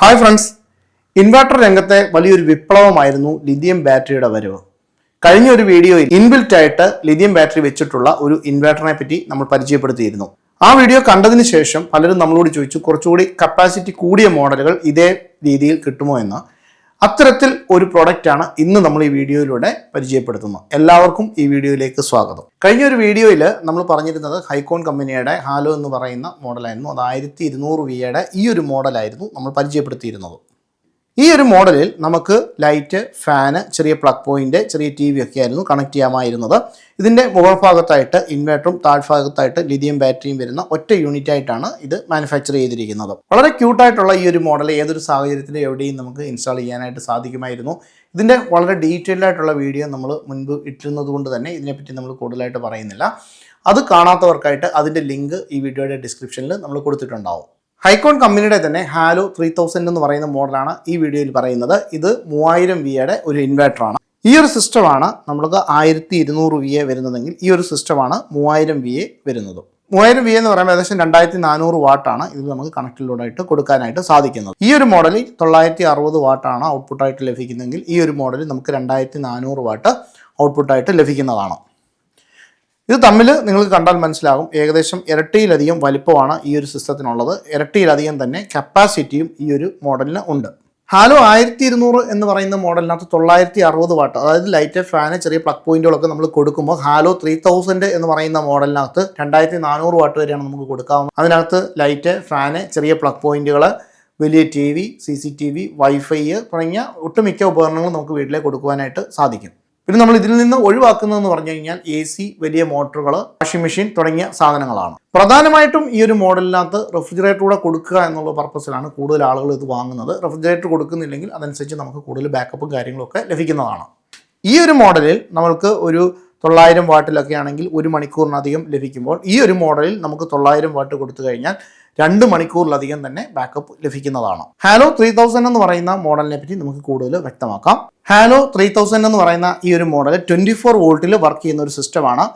Hi friends inverter രംഗത്തെ വലിയൊരു വിപ്ലവമായിരുന്നു lithium ബാറ്ററിയുടെ വരവ്. കഴിഞ്ഞ ഒരു വീഡിയോയിൽ ഇൻബിൽറ്റ് ആയിട്ട് ലിഥിയം ബാറ്ററി വെച്ചിട്ടുള്ള ഒരു ഇൻവെർട്ടറിനെ പറ്റി നമ്മൾ പരിചയപ്പെടുത്തിയിരുന്നു. ആ വീഡിയോ കണ്ടതിന് ശേഷം പലരും നമ്മളോട് ചോദിച്ചു കുറച്ചുകൂടി കപ്പാസിറ്റി കൂടിയ മോഡലുകൾ ഇതേ രീതിയിൽ കിട്ടുമോ എന്ന്. അത്തരത്തിൽ ഒരു പ്രോഡക്റ്റ് ആണ് ഇന്ന് നമ്മൾ ഈ വീഡിയോയിലൂടെ പരിചയപ്പെടുത്തുന്നത്. എല്ലാവർക്കും ഈ വീഡിയോയിലേക്ക് സ്വാഗതം. കഴിഞ്ഞ ഒരു വീഡിയോയിൽ നമ്മൾ പറഞ്ഞിരുന്നത് ഹൈക്കോൺ കമ്പനിയുടെ ഹാലോ എന്ന് പറയുന്ന മോഡലായിരുന്നു അത് ആയിരത്തി ഇരുന്നൂറ് ഈ ഒരു മോഡലായിരുന്നു നമ്മൾ പരിചയപ്പെടുത്തിയിരുന്നത്. ഈ ഒരു മോഡലിൽ നമുക്ക് ലൈറ്റ് ഫാന് ചെറിയ പ്ലഗ് പോയിന്റ് ചെറിയ ടി വി ഒക്കെ ആയിരുന്നു കണക്ട് ചെയ്യാമായിരുന്നത്. ഇതിന്റെ മുകൾ ഭാഗത്തായിട്ട് ഇൻവേർട്ടറും താഴ്ഭാഗത്തായിട്ട് ലിഥിയം ബാറ്ററിയും വരുന്ന ഒറ്റ യൂണിറ്റ് ആയിട്ടാണ് ഇത് മാനുഫാക്ചർ ചെയ്തിരിക്കുന്നത്. വളരെ ക്യൂട്ടായിട്ടുള്ള ഈ ഒരു മോഡൽ ഏതൊരു സാഹചര്യത്തിലും എവിടെയും നമുക്ക് ഇൻസ്റ്റാൾ ചെയ്യാനായിട്ട് സാധിക്കുമായിരുന്നു. ഇതിന്റെ വളരെ ഡീറ്റെയിൽഡ് ആയിട്ടുള്ള വീഡിയോ നമ്മൾ മുൻപ് ഇട്ടിരുന്നത് കൊണ്ട് തന്നെ ഇതിനെപ്പറ്റി നമ്മൾ കൂടുതലായിട്ട് പറയുന്നില്ല. അത് കാണാത്തവർക്കായിട്ട് അതിന്റെ ലിങ്ക് ഈ വീഡിയോയുടെ ഡിസ്ക്രിപ്ഷനിൽ നമ്മൾ കൊടുത്തിട്ടുണ്ടാവും. ഹൈക്കോൺ കമ്പനിയുടെ തന്നെ ഹാലോ ത്രീ തൗസൻഡ് എന്ന് പറയുന്ന മോഡലാണ് ഈ വീഡിയോയിൽ പറയുന്നത്. ഇത് മൂവായിരം വിയുടെ ഒരു ഇൻവേർട്ടറാണ് ഈ ഒരു സിസ്റ്റമാണ് നമ്മൾക്ക് ആയിരത്തി ഇരുന്നൂറ് വി എ വരുന്നതെങ്കിൽ ഈ ഒരു സിസ്റ്റമാണ് മൂവായിരം വി എ വരുന്നത്. മൂവായിരം വി എന്ന് പറയുമ്പോൾ ഏകദേശം രണ്ടായിരത്തി നാനൂറ് വാട്ടാണ് ഇത് നമുക്ക് കണക്റ്റിലൂടെയായിട്ട് കൊടുക്കാനായിട്ട് സാധിക്കുന്നത്. ഈ ഒരു മോഡലിൽ തൊള്ളായിരത്തി അറുപത് വാട്ടാണ് ഔട്ട്പുട്ടായിട്ട് ലഭിക്കുന്നതെങ്കിൽ ഈ ഒരു മോഡലിൽ നമുക്ക് രണ്ടായിരത്തി നാനൂറ് വാട്ട് ഔട്ട്പുട്ടായിട്ട് ലഭിക്കുന്നതാണ്. ഇത് തമ്മിൽ നിങ്ങൾക്ക് കണ്ടാൽ മനസ്സിലാകും. ഏകദേശം ഇരട്ടിയിലധികം വലിപ്പമാണ് ഈ ഒരു സിസ്റ്റത്തിനുള്ളത്. ഇരട്ടിയിലധികം തന്നെ കപ്പാസിറ്റിയും ഈ ഒരു മോഡലിന് ഉണ്ട്. ഹാലോ ആയിരത്തി ഇരുന്നൂറ് എന്ന് പറയുന്ന മോഡലിനകത്ത് തൊള്ളായിരത്തി അറുപത് വാട്ട് അതായത് ലൈറ്റ് ഫാന് ചെറിയ പ്ലഗ് പോയിന്റുകളൊക്കെ നമ്മൾ കൊടുക്കുമ്പോൾ ഹാലോ ത്രീ തൗസൻഡ് എന്ന് പറയുന്ന മോഡലിനകത്ത് രണ്ടായിരത്തി നാനൂറ് വാട്ട് വരെയാണ് നമുക്ക് കൊടുക്കാവുന്നത്. അതിനകത്ത് ലൈറ്റ് ഫാന് ചെറിയ പ്ലഗ് പോയിന്റുകൾ വലിയ T V C C T V wifi തുടങ്ങിയ ഒട്ടുമിക്ക ഉപകരണങ്ങളും നമുക്ക് വീട്ടിലേക്ക് കൊടുക്കുവാനായിട്ട് സാധിക്കും. പിന്നെ നമ്മൾ ഇതിൽ നിന്ന് ഒഴിവാക്കുന്നതെന്ന് പറഞ്ഞു കഴിഞ്ഞാൽ എ സി വലിയ മോട്ടറുകൾ വാഷിംഗ് മെഷീൻ തുടങ്ങിയ സാധനങ്ങളാണ്. പ്രധാനമായിട്ടും ഈ ഒരു മോഡലിനകത്ത് റെഫ്രിജറേറ്റർ കൂടെ കൊടുക്കുക എന്നുള്ള പർപ്പസിലാണ് കൂടുതൽ ആളുകൾ ഇത് വാങ്ങുന്നത്. റെഫ്രിജറേറ്റർ കൊടുക്കുന്നില്ലെങ്കിൽ അതനുസരിച്ച് നമുക്ക് കൂടുതൽ ബാക്കപ്പും കാര്യങ്ങളൊക്കെ ലഭിക്കുന്നതാണ്. ഈ ഒരു മോഡലിൽ നമ്മൾക്ക് ഒരു തൊള്ളായിരം വാട്ടിലൊക്കെ ആണെങ്കിൽ ഒരു മണിക്കൂറിനധികം ലഭിക്കുമ്പോൾ ഈ ഒരു മോഡലിൽ നമുക്ക് തൊള്ളായിരം വാട്ട് കൊടുത്തു കഴിഞ്ഞാൽ രണ്ട് മണിക്കൂറിലധികം തന്നെ ബാക്കപ്പ് ലഭിക്കുന്നതാണ്. ഹാലോ ത്രീ തൗസൻഡ് എന്ന് പറയുന്ന മോഡലിനെ പറ്റി നമുക്ക് കൂടുതൽ വ്യക്തമാക്കാം. ഹാലോ ത്രീ തൗസൻഡ് എന്ന് പറയുന്ന ഈ ഒരു മോഡൽ ട്വന്റി ഫോർ വോൾട്ടിൽ വർക്ക് ചെയ്യുന്ന ഒരു സിസ്റ്റമാണ്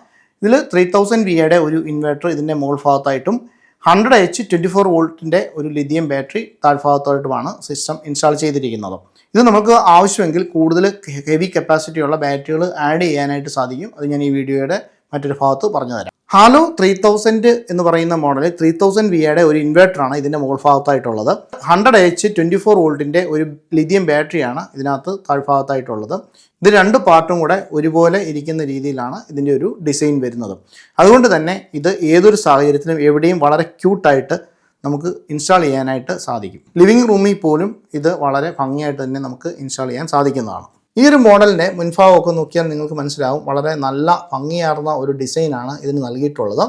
ഇതിൽ ത്രീ തൗസൻഡ് വിയുടെ ഒരു ഇൻവേർട്ടർ ഇതിന്റെ മുകൾ ഭാഗത്തായിട്ടും ഹൺഡ്രഡ് എച്ച് ട്വന്റി ഫോർ വോൾട്ടിന്റെ ഒരു ലിഥിയം ബാറ്ററി താഴ്ഭാഗത്തായിട്ടുമാണ് സിസ്റ്റം ഇൻസ്റ്റാൾ ചെയ്തിരിക്കുന്നത്. ഇത് നമുക്ക് ആവശ്യമെങ്കിൽ കൂടുതൽ ഹെവി കപ്പാസിറ്റിയുള്ള ബാറ്ററികൾ ആഡ് ചെയ്യാനായിട്ട് സാധിക്കും. അത് ഞാൻ ഈ വീഡിയോയുടെ മറ്റൊരു ഭാഗത്ത് പറഞ്ഞു തരാം. ഹാലോ ത്രീ തൗസൻഡ് എന്ന് പറയുന്ന മോഡൽ ത്രീ തൗസൻഡ് വിയുടെ ഒരു ഇൻവെർട്ടറാണ് ഇതിന്റെ മുകൾ ഭാഗത്തായിട്ടുള്ളത്. ഹൺഡ്രഡ് എച്ച് ട്വന്റി ഫോർ വോൾട്ടിന്റെ ഒരു ലിഥിയം ബാറ്ററിയാണ് ഇതിനകത്ത് താഴ്ഭാഗത്തായിട്ടുള്ളത് ഇത് രണ്ട് പാർട്ടും കൂടെ ഒരുപോലെ ഇരിക്കുന്ന രീതിയിലാണ് ഇതിന്റെ ഒരു ഡിസൈൻ വരുന്നത്. അതുകൊണ്ട് തന്നെ ഇത് ഏതൊരു സാഹചര്യത്തിലും എവിടെയും വളരെ ക്യൂട്ടായിട്ട് നമുക്ക് ഇൻസ്റ്റാൾ ചെയ്യാനായിട്ട് സാധിക്കും. ലിവിങ് റൂമിൽ പോലും ഇത് വളരെ ഭംഗിയായിട്ട് തന്നെ നമുക്ക് ഇൻസ്റ്റാൾ ചെയ്യാൻ സാധിക്കുന്നതാണ്. ഈ ഒരു മോഡലിന്റെ മുൻഭാഗമൊക്കെ നോക്കിയാൽ നിങ്ങൾക്ക് മനസ്സിലാവും വളരെ നല്ല ഭംഗിയാർന്ന ഒരു ഡിസൈനാണ് ഇതിന് നൽകിയിട്ടുള്ളത്.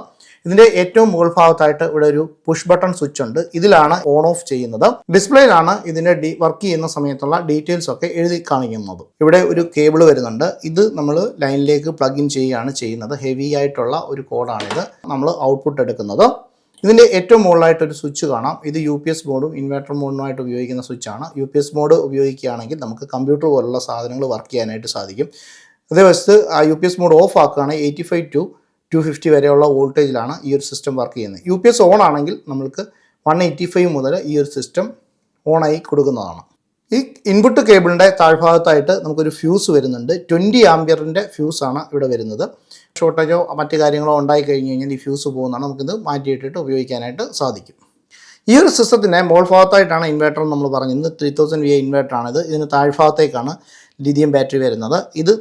ഇതിന്റെ ഏറ്റവും മുകൾ ഭാഗത്തായിട്ട് ഇവിടെ ഒരു പുഷ് ബട്ടൺ സ്വിച്ച് ഉണ്ട്. ഇതിലാണ് ഓൺ ഓഫ് ചെയ്യുന്നത്. ഡിസ്പ്ലേയിലാണ് ഇതിന്റെ ഡി വർക്ക് ചെയ്യുന്ന സമയത്തുള്ള ഡീറ്റെയിൽസ് ഒക്കെ എഴുതി കാണിക്കുന്നത്. ഇവിടെ ഒരു കേബിൾ വരുന്നുണ്ട്. ഇത് നമ്മൾ ലൈനിലേക്ക് പ്ലഗ് ഇൻ ചെയ്യുകയാണ് ചെയ്യുന്നത്. ഹെവി ആയിട്ടുള്ള ഒരു കോഡാണിത് നമ്മൾ ഔട്ട്പുട്ട് എടുക്കുന്നത്. ഇതിന്റെ ഏറ്റവും മുകളിലായിട്ട് ഒരു സ്വിച്ച് കാണാം. ഇത് യു പി എസ് മോഡും ഇൻവെർട്ടർ മോഡുമായിട്ട് ഉപയോഗിക്കുന്ന സ്വിച്ചാണ് യു പി എസ് മോഡ് ഉപയോഗിക്കുകയാണെങ്കിൽ നമുക്ക് കമ്പ്യൂട്ടർ പോലുള്ള സാധനങ്ങൾ വർക്ക് ചെയ്യാനായിട്ട് സാധിക്കും. അതേ വശത്ത് ആ U P S mode off ആക്കുകയാണെങ്കിൽ eighty five to two fifty വരെയുള്ള വോൾട്ടേജിലാണ് ഈ ഒരു സിസ്റ്റം വർക്ക് ചെയ്യുന്നത്. യു പി എസ് ഓൺ ആണെങ്കിൽ നമുക്ക് വൺ എയ്റ്റി ഫൈവ് മുതൽ ഈ ഒരു സിസ്റ്റം ഓണായി കൊടുക്കുന്നതാണ്. ഈ ഇൻപുട്ട് കേബിളിന്റെ താഴ്ഭാഗത്തായിട്ട് നമുക്കൊരു ഫ്യൂസ് വരുന്നുണ്ട്. ട്വന്റി ആംബിയറിന്റെ ഫ്യൂസാണ് ഇവിടെ വരുന്നത്. ഷോർട്ടേജോ മറ്റു കാര്യങ്ങളോ ഉണ്ടായി കഴിഞ്ഞ് കഴിഞ്ഞാൽ ഈ ഫ്യൂസ് പോകുന്നതാണ് നമുക്കിത് മാറ്റിയിട്ടിട്ട് ഉപയോഗിക്കാനായിട്ട് സാധിക്കും. ഈ ഒരു സിസ്റ്റത്തിന്റെ മോൾ ഭാഗത്തായിട്ടാണ് ഇൻവേർട്ടർ നമ്മൾ പറഞ്ഞത്. ത്രീ തൗസൻഡ് വി ഐ ഇൻവേർട്ടറാണിത് ഇതിന് താഴ്ഭാഗത്തേക്കാണ് ലിഥിയം ബാറ്ററി വരുന്നത്. ഇത്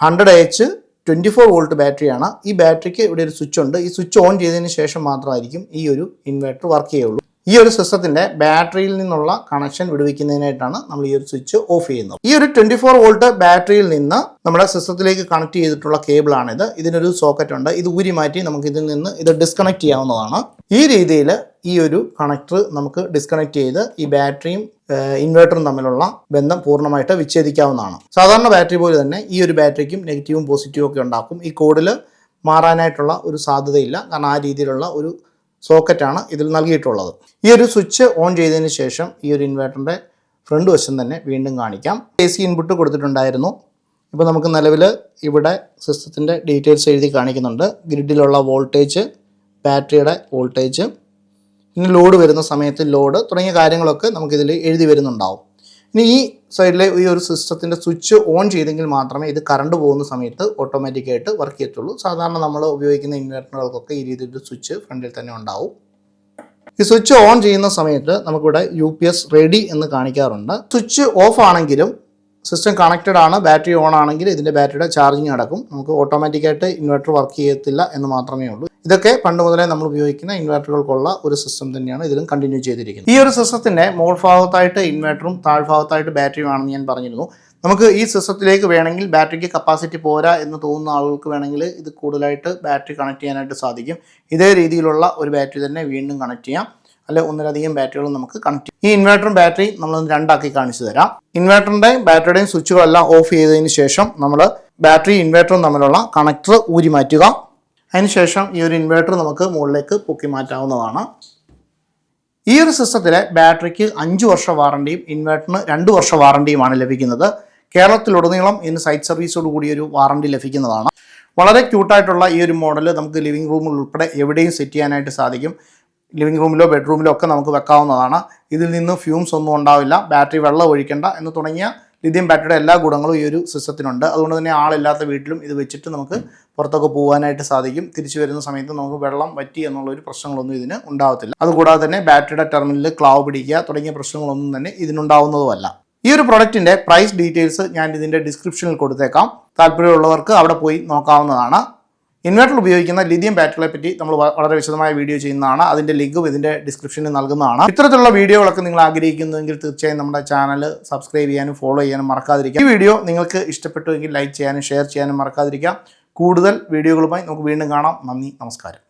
hundred H twenty four volt ബാറ്ററിയാണ് ഈ ബാറ്ററിക്ക് ഇവിടെ ഒരു സ്വിച്ച് ഉണ്ട്. ഈ സ്വിച്ച് ഓൺ ചെയ്തതിന് ശേഷം മാത്രമായിരിക്കും ഈ ഒരു ഇൻവേർട്ടർ വർക്ക് ചെയ്യുള്ളൂ. ഈ ഒരു സിസ്റ്റത്തിന്റെ ബാറ്ററിയിൽ നിന്നുള്ള കണക്ഷൻ വിടുവിക്കുന്നതിനായിട്ടാണ് നമ്മൾ ഈ ഒരു സ്വിച്ച് ഓഫ് ചെയ്യുന്നത്. ഈ ഒരു ട്വന്റി ഫോർ വോൾട്ട് ബാറ്ററിയിൽ നിന്ന് നമ്മുടെ സിസ്റ്റത്തിലേക്ക് കണക്ട് ചെയ്തിട്ടുള്ള കേബിളാണിത് ഇതിനൊരു സോക്കറ്റ് ഉണ്ട്. ഇത് ഊരി മാറ്റി നമുക്ക് ഇതിൽ നിന്ന് ഇത് ഡിസ്കണക്ട് ചെയ്യാവുന്നതാണ്. ഈ രീതിയിൽ ഈ ഒരു കണക്ടർ നമുക്ക് ഡിസ്കണക്ട് ചെയ്ത് ഈ ബാറ്ററിയും ഇൻവേർട്ടറും തമ്മിലുള്ള ബന്ധം പൂർണമായിട്ട് വിച്ഛേദിക്കാവുന്നതാണ്. സാധാരണ ബാറ്ററി പോലെ തന്നെ ഈ ഒരു ബാറ്ററിക്കും നെഗറ്റീവും പോസിറ്റീവും ഒക്കെ ഉണ്ടാക്കും. ഈ കോഡിൽ മാറാനായിട്ടുള്ള ഒരു സാധ്യതയില്ല. കാരണം ആ രീതിയിലുള്ള ഒരു സോക്കറ്റാണ് ഇതിൽ നൽകിയിട്ടുള്ളത്. ഈ ഒരു സ്വിച്ച് ഓൺ ചെയ്തതിന് ശേഷം ഈ ഒരു ഇൻവേർട്ടറിന്റെ ഫ്രണ്ട് വശം തന്നെ വീണ്ടും കാണിക്കാം. എ സി ഇൻപുട്ട് കൊടുത്തിട്ടുണ്ടായിരുന്നു. ഇപ്പോൾ നമുക്ക് നിലവിൽ ഇവിടെ സിസ്റ്റത്തിന്റെ ഡീറ്റെയിൽസ് എഴുതി കാണിക്കുന്നുണ്ട്. ഗ്രിഡിലുള്ള വോൾട്ടേജ് ബാറ്ററിയുടെ വോൾട്ടേജ് ഇനി ലോഡ് വരുന്ന സമയത്ത് ലോഡ് തുടങ്ങിയ കാര്യങ്ങളൊക്കെ നമുക്കിതിൽ എഴുതി വരുന്നുണ്ടാവും. ഇനി ഈ സൈഡിലെ ഈ ഒരു സിസ്റ്റത്തിന്റെ സ്വിച്ച് ഓൺ ചെയ്തെങ്കിൽ മാത്രമേ ഇത് കറണ്ട് പോകുന്ന സമയത്ത് ഓട്ടോമാറ്റിക്കായിട്ട് വർക്ക് ചെയ്യത്തുള്ളൂ. സാധാരണ നമ്മൾ ഉപയോഗിക്കുന്ന ഇൻവെർട്ടറുകൾക്കൊക്കെ ഈ രീതിയിൽ സ്വിച്ച് ഫ്രണ്ടിൽ തന്നെ ഉണ്ടാവും. ഈ സ്വിച്ച് ഓൺ ചെയ്യുന്ന സമയത്ത് നമുക്കിവിടെ യു പി എസ് റെഡി എന്ന് കാണിക്കാറുണ്ട്. സ്വിച്ച് ഓഫ് ആണെങ്കിലും സിസ്റ്റം കണക്റ്റഡ് ആണ് ബാറ്ററി ഓൺ ആണെങ്കിൽ ഇതിന്റെ ബാറ്ററിയുടെ ചാർജിങ് നടക്കും നമുക്ക് ഓട്ടോമാറ്റിക്കായിട്ട് ഇൻവെർട്ടർ വർക്ക് ചെയ്യത്തില്ല എന്ന് മാത്രമേ ഉള്ളൂ. ഇതൊക്കെ പണ്ട് മുതലേ നമ്മൾ ഉപയോഗിക്കുന്ന ഇൻവെർട്ടറുകൾക്കുള്ള ഒരു സിസ്റ്റം തന്നെയാണ് ഇതിലും കണ്ടിന്യൂ ചെയ്തിരിക്കുന്നത്. ഈ ഒരു സിസ്റ്റത്തിന്റെ മോൾ ഭാഗത്തായിട്ട് ഇൻവെർട്ടറും താഴ്ഭാഗത്തായിട്ട് ബാറ്ററിയുമാണെന്ന് ഞാൻ പറഞ്ഞിരുന്നു. നമുക്ക് ഈ സിസ്റ്റത്തിലേക്ക് വേണമെങ്കിൽ ബാറ്ററിക്ക് കപ്പാസിറ്റി പോരാ എന്ന് തോന്നുന്ന ആളുകൾക്ക് വേണമെങ്കിൽ ഇത് കൂടുതലായിട്ട് ബാറ്ററി കണക്ട് ചെയ്യാനായിട്ട് സാധിക്കും. ഇതേ രീതിയിലുള്ള ഒരു ബാറ്ററി തന്നെ വീണ്ടും കണക്ട് ചെയ്യാം. അല്ലെ ഒന്നിലധികം ബാറ്ററികളും നമുക്ക് കണക്ട് ചെയ്യാം. ഈ ഇൻവെർട്ടറും ബാറ്ററി നമ്മൾ രണ്ടാക്കി കാണിച്ചു തരാം. ഇൻവെർട്ടറിന്റെയും ബാറ്ററിയുടെയും സ്വിച്ചുകളെല്ലാം ഓഫ് ചെയ്തതിന് ശേഷം നമ്മൾ ബാറ്ററി ഇൻവെർട്ടറും തമ്മിലുള്ള കണക്ടർ ഊരി മാറ്റുക അതിനുശേഷം ഈ ഒരു ഇൻവേർട്ടർ നമുക്ക് മുകളിലേക്ക് പൊക്കി മാറ്റാവുന്നതാണ്. ഈ ഒരു സിസ്റ്റത്തിലെ ബാറ്ററിക്ക് അഞ്ച് വർഷ വാറണ്ടിയും ഇൻവേർട്ടറിന് രണ്ട് വർഷ വാറണ്ടിയുമാണ് ലഭിക്കുന്നത്. കേരളത്തിലുടനീളം ഇതിന് സൈറ്റ് സർവീസോട് കൂടി ഒരു വാറണ്ടി ലഭിക്കുന്നതാണ്. വളരെ ക്യൂട്ടായിട്ടുള്ള ഈ ഒരു മോഡൽ നമുക്ക് ലിവിംഗ് റൂമിൽ ഉൾപ്പെടെ എവിടെയും സെറ്റ് ചെയ്യാനായിട്ട് സാധിക്കും. ലിവിംഗ് റൂമിലോ ബെഡ്റൂമിലോ ഒക്കെ നമുക്ക് വെക്കാവുന്നതാണ്. ഇതിൽ നിന്ന് ഫ്യൂംസ് ഒന്നും ഉണ്ടാവില്ല. ബാറ്ററി വെള്ളം ഒഴിക്കേണ്ട എന്ന് തുടങ്ങിയ ലിഥിയം ബാറ്ററിയുടെ എല്ലാ ഗുണങ്ങളും ഈ ഒരു സിസ്റ്റത്തിനുണ്ട്. അതുകൊണ്ട് തന്നെ ആളില്ലാത്ത വീട്ടിലും ഇത് വെച്ചിട്ട് നമുക്ക് പുറത്തൊക്കെ പോകാനായിട്ട് സാധിക്കും. തിരിച്ചു വരുന്ന സമയത്ത് നമുക്ക് വെള്ളം വറ്റി എന്നുള്ള ഒരു പ്രശ്നങ്ങളൊന്നും ഇതിന് ഉണ്ടാവത്തില്ല. അതുകൂടാതെ തന്നെ ബാറ്ററിയുടെ ടെർമിനലിൽ ക്ലാവ് പിടിക്കുക തുടങ്ങിയ പ്രശ്നങ്ങളൊന്നും തന്നെ ഇതിനുണ്ടാവുന്നതുമല്ല. ഈ ഒരു പ്രൊഡക്റ്റിന്റെ പ്രൈസ് ഡീറ്റെയിൽസ് ഞാൻ ഇതിന്റെ ഡിസ്ക്രിപ്ഷനിൽ കൊടുത്തേക്കാം. താല്പര്യമുള്ളവർക്ക് അവിടെ പോയി നോക്കാവുന്നതാണ്. ഇൻവെർട്ടർ ഉപയോഗിക്കുന്ന ലിഥിയം ബാറ്ററികളെ പറ്റി നമ്മൾ വളരെ വിശദമായ വീഡിയോ ചെയ്യുന്നതാണ്. അതിന്റെ ലിങ്കും ഇതിന്റെ ഡിസ്ക്രിപ്ഷനിൽ നൽകുന്നതാണ്. ഇത്തരത്തിലുള്ള വീഡിയോകളൊക്കെ നിങ്ങൾ ആഗ്രഹിക്കുന്നുവെങ്കിൽ തീർച്ചയായും നമ്മുടെ ചാനൽ സബ്സ്ക്രൈബ് ചെയ്യാനും ഫോളോ ചെയ്യാനും മറക്കാതിരിക്കുക ഈ വീഡിയോ നിങ്ങൾക്ക് ഇഷ്ടപ്പെട്ടുവെങ്കിൽ ലൈക്ക് ചെയ്യാനും ഷെയർ ചെയ്യാനും മറക്കാതിരിക്കുക കൂടുതൽ വീഡിയോകളുമായി നമുക്ക് വീണ്ടും കാണാം. നന്ദി നമസ്കാരം.